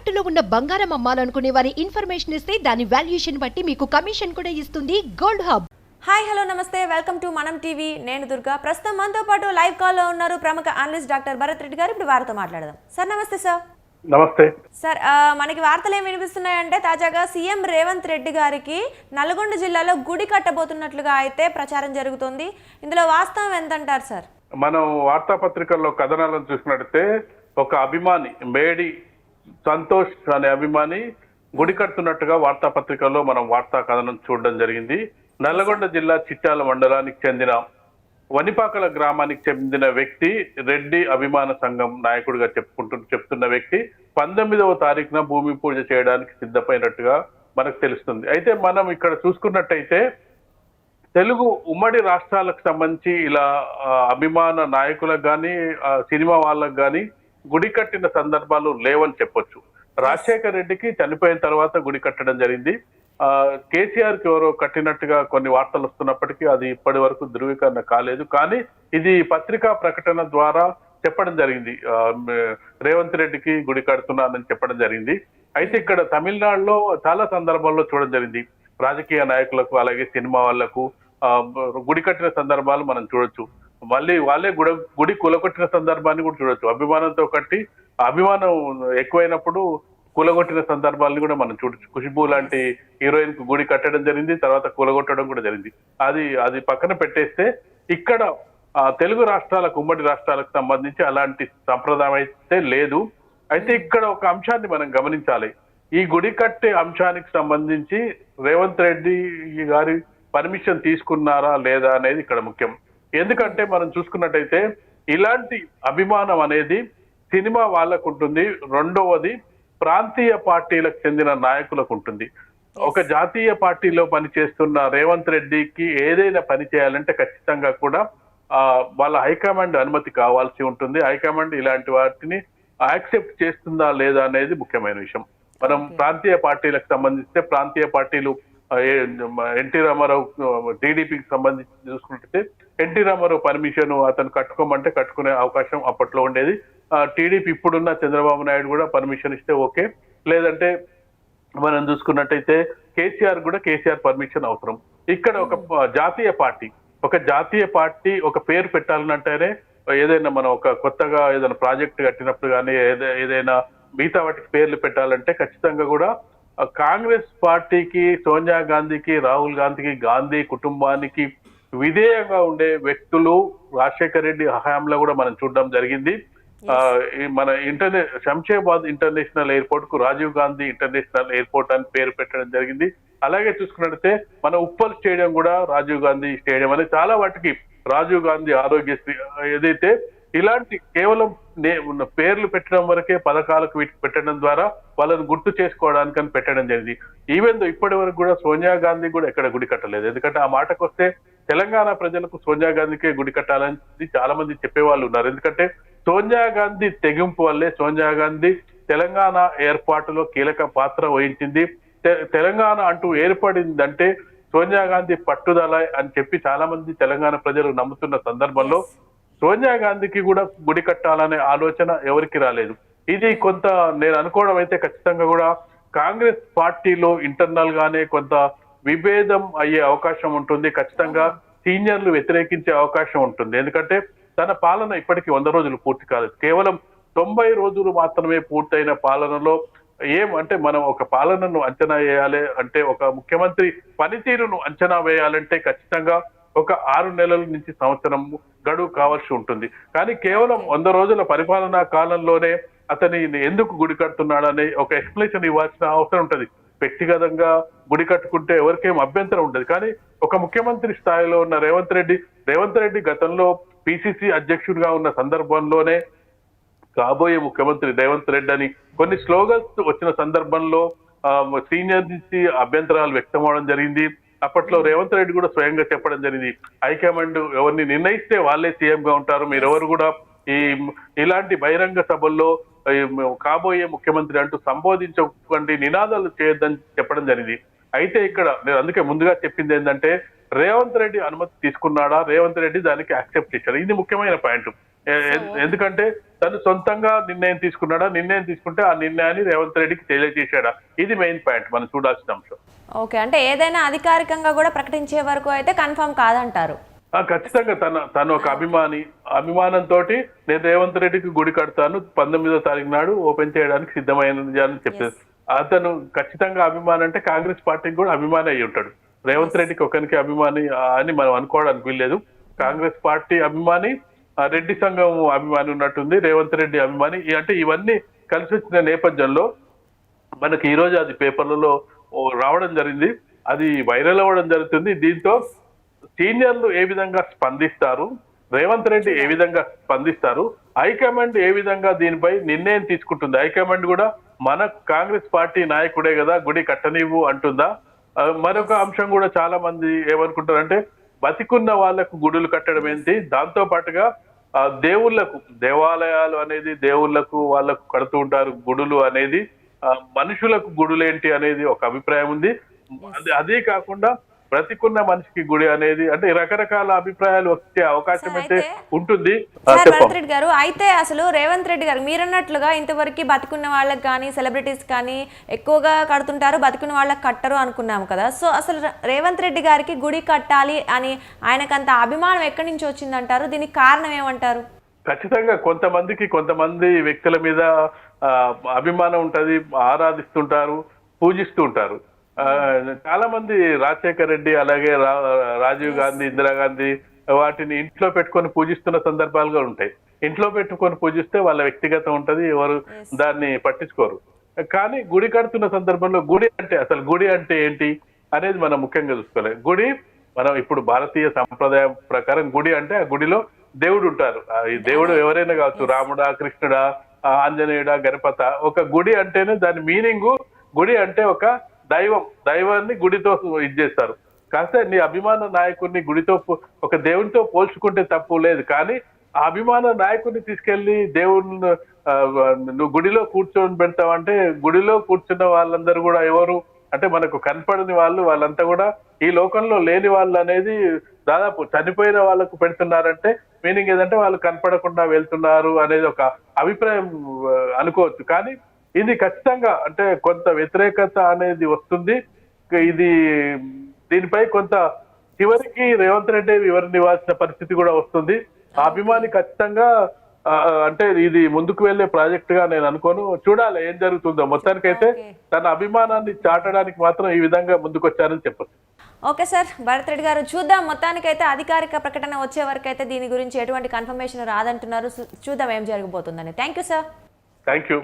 తాకట్టులో ఉన్న బంగారం అమ్మాలనుకునే వారి ఇన్ఫర్మేషన్ ఇస్తే దాని వాల్యుయేషన్ బట్టి మీకు కమిషన్ కూడా ఇస్తుంది గోల్డ్ హబ్. హాయ్ హలో నమస్తే. Welcome to Manam TV. నేను దుర్గా. ప్రస్తుతం మనతో పాటు లైవ్ కాల్లో ఉన్నారు ప్రముఖ అనలిస్ట్ డాక్టర్ భరత్ రెడ్డి గారు. ఇప్పుడు వారితో మాట్లాడదాం. సార్ నమస్తే సార్. నమస్తే. సార్ మనకి వార్తలు ఏం వినిపిస్తున్నాయంటే తాజాగా సీఎం రేవంత్ రెడ్డి గారికి నల్గొండ జిల్లాలో గుడి కట్టబోతున్నట్లుగా అయితే ప్రచారం జరుగుతుంది. ఇందులో వాస్తవం ఎంతంటారు సార్? మనం వార్తాపత్రికల్లో కథనాలను చూసినట్టయితే ఒక అభిమాని మేడి సంతోష్ అనే అభిమాని గుడి కడుతున్నట్టుగా వార్తాపత్రికల్లో మనం వార్తా కథనం చూడడం జరిగింది. నల్లగొండ జిల్లా చిట్టాల మండలానికి చెందిన వనిపాకల గ్రామానికి చెందిన వ్యక్తి రెడ్డి అభిమాన సంఘం నాయకుడిగా చెప్పుకుంటూ చెప్తున్న వ్యక్తి పంతొమ్మిదవ తారీఖున భూమి పూజ చేయడానికి సిద్ధమైనట్టుగా మనకు తెలుస్తుంది. అయితే మనం ఇక్కడ చూసుకున్నట్టయితే తెలుగు ఉమ్మడి రాష్ట్రాలకు సంబంధించి ఇలా అభిమాన నాయకులకు కానీ సినిమా వాళ్ళకు కానీ గుడి కట్టిన సందర్భాలు లేవని చెప్పొచ్చు. రాజశేఖర్ రెడ్డికి చనిపోయిన తర్వాత గుడి కట్టడం జరిగింది. ఆ, కేసీఆర్కి ఎవరో కట్టినట్టుగా కొన్ని వార్తలు వస్తున్నప్పటికీ అది ఇప్పటి వరకు ధృవీకరణ కాలేదు. కానీ ఇది పత్రికా ప్రకటన ద్వారా చెప్పడం జరిగింది. రేవంత్ రెడ్డికి గుడి కడుతున్నానని చెప్పడం జరిగింది. అయితే ఇక్కడ తమిళనాడులో చాలా సందర్భాల్లో చూడడం జరిగింది. రాజకీయ నాయకులకు అలాగే సినిమా వాళ్ళకు గుడి కట్టిన సందర్భాలు మనం చూడొచ్చు. మళ్ళీ వాళ్ళే గుడి గుడి కూలగొట్టిన సందర్భాన్ని కూడా చూడొచ్చు. అభిమానంతో కట్టి అభిమానం ఎక్కువైనప్పుడు కూలగొట్టిన సందర్భాలను కూడా మనం చూడొచ్చు. ఖుష్బూ లాంటి హీరోయిన్కు గుడి కట్టడం జరిగింది తర్వాత కూలగొట్టడం కూడా జరిగింది. అది అది పక్కన పెట్టేస్తే ఇక్కడ తెలుగు రాష్ట్రాలకు ఉమ్మడి రాష్ట్రాలకు సంబంధించి అలాంటి సంప్రదాయం అయితే లేదు. అయితే ఇక్కడ ఒక అంశాన్ని మనం గమనించాలి. ఈ గుడి కట్టే అంశానికి సంబంధించి రేవంత్ రెడ్డి గారి పర్మిషన్ తీసుకున్నారా లేదా అనేది ఇక్కడ ముఖ్యం. ఎందుకంటే మనం చూసుకున్నట్టయితే ఇలాంటి అభిమానం అనేది సినిమా వాళ్ళకు ఉంటుంది రెండవది ప్రాంతీయ పార్టీలకు చెందిన నాయకులకు ఉంటుంది ఒక జాతీయ పార్టీలో పనిచేస్తున్న రేవంత్ రెడ్డికి ఏదైనా పని చేయాలంటే ఖచ్చితంగా కూడా వాళ్ళ హైకమాండ్ అనుమతి కావాల్సి ఉంటుంది. హైకమాండ్ ఇలాంటి వాటిని యాక్సెప్ట్ చేస్తుందా లేదా అనేది ముఖ్యమైన విషయం. మనం ప్రాంతీయ పార్టీలకు సంబంధిస్తే ప్రాంతీయ పార్టీలు ఎన్టీ రామారావు టీడీపీకి సంబంధించి చూసుకుంటే ఎన్టీ రామారావు పర్మిషన్ అతను కట్టుకోమంటే కట్టుకునే అవకాశం అప్పట్లో ఉండేది. టీడీపీ ఇప్పుడున్న చంద్రబాబు నాయుడు కూడా పర్మిషన్ ఇస్తే ఓకే. లేదంటే మనం చూసుకున్నట్టయితే కేసీఆర్ కూడా కేసీఆర్ పర్మిషన్ అవసరం. ఇక్కడ ఒక జాతీయ పార్టీ ఒక జాతీయ పార్టీ ఒక పేరు పెట్టాలంటేనే ఏదైనా మనం ఒక కొత్తగా ఏదైనా ప్రాజెక్ట్ కట్టినప్పుడు కానీ ఏదైనా మిగతా వాటికి పేర్లు పెట్టాలంటే ఖచ్చితంగా కూడా కాంగ్రెస్ పార్టీకి సోనియా గాంధీకి రాహుల్ గాంధీకి గాంధీ కుటుంబానికి విధేయంగా ఉండే వ్యక్తులు రాజశేఖర్ రెడ్డి హయాంలో కూడా మనం చూడడం జరిగింది. మన ఇంటర్నే శంషాబాద్ ఇంటర్నేషనల్ ఎయిర్పోర్ట్కు రాజీవ్ గాంధీ ఇంటర్నేషనల్ ఎయిర్పోర్ట్ అని పేరు పెట్టడం జరిగింది. అలాగే చూసుకున్నట్లయితే మన ఉప్పల్ స్టేడియం కూడా రాజీవ్ గాంధీ స్టేడియం అని చాలా వాటికి రాజీవ్ గాంధీ ఆరోగ్యశ్రీ ఏదైతే ఇలాంటి కేవలం నే- ఉన్న పేర్లు పెట్టడం వరకే పథకాలకు వీటికి పెట్టడం ద్వారా వాళ్ళని గుర్తు చేసుకోవడానికి అని పెట్టడం జరిగింది. ఈవెన్ దో ఇప్పటి వరకు కూడా సోనియా గాంధీ కూడా ఎక్కడ గుడి కట్టలేదు. ఎందుకంటే ఆ మాటకు వస్తే తెలంగాణ ప్రజలకు సోనియా గాంధీకే గుడి కట్టాలని చాలా మంది చెప్పేవాళ్ళు ఉన్నారు. ఎందుకంటే సోనియా గాంధీ తెగింపు వల్లే సోనియా గాంధీ తెలంగాణ ఏర్పాటులో కీలక పాత్ర వహించింది. తె- తెలంగాణ అంటూ ఏర్పడిందంటే సోనియా గాంధీ పట్టుదల అని చెప్పి చాలా మంది తెలంగాణ ప్రజలు నమ్ముతున్న సందర్భంలో సోనియా గాంధీకి కూడా గుడి కట్టాలనే ఆలోచన ఎవరికి రాలేదు. ఇది కొంత నేను అనుకోవడం అయితే ఖచ్చితంగా కూడా కాంగ్రెస్ పార్టీలో ఇంటర్నల్ గానే కొంత విభేదం అయ్యే అవకాశం ఉంటుంది. ఖచ్చితంగా సీనియర్లు వ్యతిరేకించే అవకాశం ఉంటుంది. ఎందుకంటే తన పాలన ఇప్పటికీ వంద రోజులు పూర్తి కాలేదు. కేవలం తొంభై రోజులు మాత్రమే పూర్తయిన పాలనలో ఏం అంటే మనం ఒక పాలనను అంచనా వేయాలి అంటే ఒక ముఖ్యమంత్రి పనితీరును అంచనా వేయాలంటే ఖచ్చితంగా ఒక ఆరు నెలల నుంచి సంవత్సరం గడువు కావాల్సి ఉంటుంది. కానీ కేవలం వంద రోజుల పరిపాలనా కాలంలోనే అతని ఎందుకు గుడి కడుతున్నాడనే ఒక ఎక్స్ప్లెనేషన్ ఇవ్వాల్సిన అవసరం ఉంటుంది. వ్యక్తిగతంగా గుడి కట్టుకుంటే ఎవరికేం అభ్యంతరం ఉండదు. కానీ ఒక ముఖ్యమంత్రి స్థాయిలో ఉన్న రేవంత్ రెడ్డి రేవంత్ రెడ్డి గతంలో పిసిసి అధ్యక్షుడిగా ఉన్న సందర్భంలోనే కాబోయే ముఖ్యమంత్రి రేవంత్ రెడ్డి అని కొన్ని స్లోగన్స్ వచ్చిన సందర్భంలో సీనియర్ నుంచి అభ్యంతరాలు వ్యక్తం అవడం జరిగింది. అప్పట్లో రేవంత్ రెడ్డి కూడా స్వయంగా చెప్పడం జరిగింది. హైకమాండ్ ఎవరిని నిర్ణయిస్తే వాళ్ళే సీఎం గా ఉంటారు మీరెవరు కూడా ఈ ఇలాంటి బహిరంగ సభల్లో కాబోయే ముఖ్యమంత్రి అంటూ సంబోధించకండి నినాదాలు చేయొద్దని చెప్పడం జరిగింది. అయితే ఇక్కడ నేను అందుకే ముందుగా చెప్పింది ఏంటంటే రేవంత్ రెడ్డి అనుమతి తీసుకున్నాడా? రేవంత్ రెడ్డి దానికి యాక్సెప్ట్ చేశాడు. ఇది ముఖ్యమైన పాయింట్. ఎందుకంటే తను సొంతంగా నిర్ణయం తీసుకున్నాడా? నిర్ణయం తీసుకుంటే ఆ నిర్ణయాన్ని రేవంత్ రెడ్డికి తెలియజేశాడా? ఇది మెయిన్ పాయింట్ మనం చూడాల్సిన అంశం. ఓకే అంటే ఏదైనా అధికారికంగా కూడా ప్రకటించే వరకు అయితే కన్ఫర్మ్ కాదంటారు. ఆ, ఖచ్చితంగా తన తను ఒక అభిమాని అభిమానంతో నేను రేవంత్ రెడ్డికి గుడి కడతాను పంతొమ్మిదో తారీఖు నాడు ఓపెన్ చేయడానికి సిద్ధమైనది అని చెప్పారు అతను ఖచ్చితంగా అభిమాని అంటే కాంగ్రెస్ పార్టీకి కూడా అభిమాని అయి ఉంటాడు. రేవంత్ రెడ్డికి ఒకరికి అభిమాని అని మనం అనుకోవడానికి వీల్లేదు. కాంగ్రెస్ పార్టీ అభిమాని రెడ్డి సంఘం అభిమాని ఉన్నట్టుంది రేవంత్ రెడ్డి అభిమాని. అంటే ఇవన్నీ కలిసి వచ్చిన నేపథ్యంలో మనకి ఈ అది పేపర్లలో రావడం జరిగింది. అది వైరల్ అవ్వడం జరుగుతుంది. దీంతో సీనియర్లు ఏ విధంగా స్పందిస్తారు? రేవంత్ రెడ్డి ఏ విధంగా స్పందిస్తారు? హైకమాండ్ ఏ విధంగా దీనిపై నిర్ణయం తీసుకుంటుంది? హైకమాండ్ కూడా మన కాంగ్రెస్ పార్టీ నాయకుడే కదా గుడి కట్టనివ్వు అంటుందా? మరొక అంశం కూడా చాలా మంది ఏమనుకుంటారంటే బతికున్న వాళ్ళకు గుడులు కట్టడం ఏంటి? దాంతో పాటుగా ఆ, దేవుళ్ళకు దేవాలయాలు అనేది దేవుళ్ళకు వాళ్ళకు కడుతూ ఉంటారు గుడులు అనేది మనుషులకు గుడులేంటి అనేది ఒక అభిప్రాయం ఉంది. అది- అదే కాకుండా బ్రతికున్న మనిషికి గుడి అనేది అంటే రకరకాల అభిప్రాయాలు వచ్చే అవకాశం అయితే ఉంటుంది. భరత్ రెడ్డి గారు అయితే అసలు రేవంత్ రెడ్డి గారు మీరన్నట్లుగా ఇంతవరకు బతికున్న వాళ్ళకి కానీ సెలబ్రిటీస్ కానీ ఎక్కువగా కడుతుంటారు బతికున్న వాళ్ళకి కట్టరు అనుకున్నాం కదా. సో అసలు రేవంత్ రెడ్డి గారికి గుడి కట్టాలి అని ఆయనకంత అభిమానం ఎక్కడి నుంచి వచ్చిందంటారు? దీనికి కారణం ఏమంటారు? ఖచ్చితంగా కొంతమందికి కొంతమంది వ్యక్తుల మీద అభిమానం ఉంటది ఆరాధిస్తుంటారు పూజిస్తూ ఉంటారు చాలా మంది రాజశేఖర రెడ్డి అలాగే రాజీవ్ గాంధీ ఇందిరాగాంధీ వాటిని ఇంట్లో పెట్టుకొని పూజిస్తున్న సందర్భాలు కూడా ఉంటాయి. ఇంట్లో పెట్టుకొని పూజిస్తే వాళ్ళ వ్యక్తిగతం ఉంటది ఎవరు దాన్ని పట్టించుకోరు. కానీ గుడి కడుతున్న సందర్భంలో గుడి అంటే అసలు గుడి అంటే ఏంటి అనేది మనం ముఖ్యంగా చూసుకోవాలి. గుడి మనం ఇప్పుడు భారతీయ సంప్రదాయం ప్రకారం గుడి అంటే ఆ గుడిలో దేవుడు ఉంటారు. ఆ ఈ దేవుడు ఎవరైనా కావచ్చు రాముడా కృష్ణుడా ఆంజనేయుడా గణపత ఒక గుడి అంటేనే దాని మీనింగ్ గుడి అంటే ఒక దైవం దైవాన్ని గుడితో ఇది చేస్తారు. కాస్త నీ అభిమాన నాయకుడిని గుడితో పో- ఒక దేవునితో పోల్చుకుంటే తప్పు లేదు. కానీ ఆ అభిమాన నాయకుడిని తీసుకెళ్ళి దేవుని నువ్వు గుడిలో కూర్చొని పెడతావంటే గుడిలో కూర్చున్న వాళ్ళందరూ కూడా ఎవరు? అంటే మనకు కనపడని వాళ్ళు వాళ్ళంతా కూడా ఈ లోకంలో లేని వాళ్ళు అనేది దాదాపు చనిపోయిన వాళ్ళకు పెడుతున్నారంటే మీనింగ్ ఏదంటే వాళ్ళు కనపడకుండా వెళ్తున్నారు అనేది ఒక అభిప్రాయం అనుకోవచ్చు. కానీ ఇది ఖచ్చితంగా అంటే కొంత వ్యతిరేకత అనేది వస్తుంది. ఇది దీనిపై కొంత చివరికి రేవంత్ రెడ్డి వివరణ ఇవ్వాల్సిన పరిస్థితి కూడా వస్తుంది. ఆ అభిమాని ఖచ్చితంగా అంటే ఇది ముందుకు వెళ్ళే ప్రాజెక్ట్గా నేను అనుకోను. చూడాలి ఏం జరుగుతుందో. మొత్తానికైతే. తన అభిమానాన్ని చాటడానికి మాత్రం ఈ విధంగా ముందుకొచ్చారని చెప్పచ్చు. ఓకే సార్ భరత్ రెడ్డి గారు చూద్దాం. మొత్తానికైతే అధికారిక ప్రకటన వచ్చే వరకు అయితే దీని గురించి ఎటువంటి కన్ఫర్మేషన్ రాదంటున్నారు. చూద్దాం ఏం జరగబోతుందని. Thank you sir thank you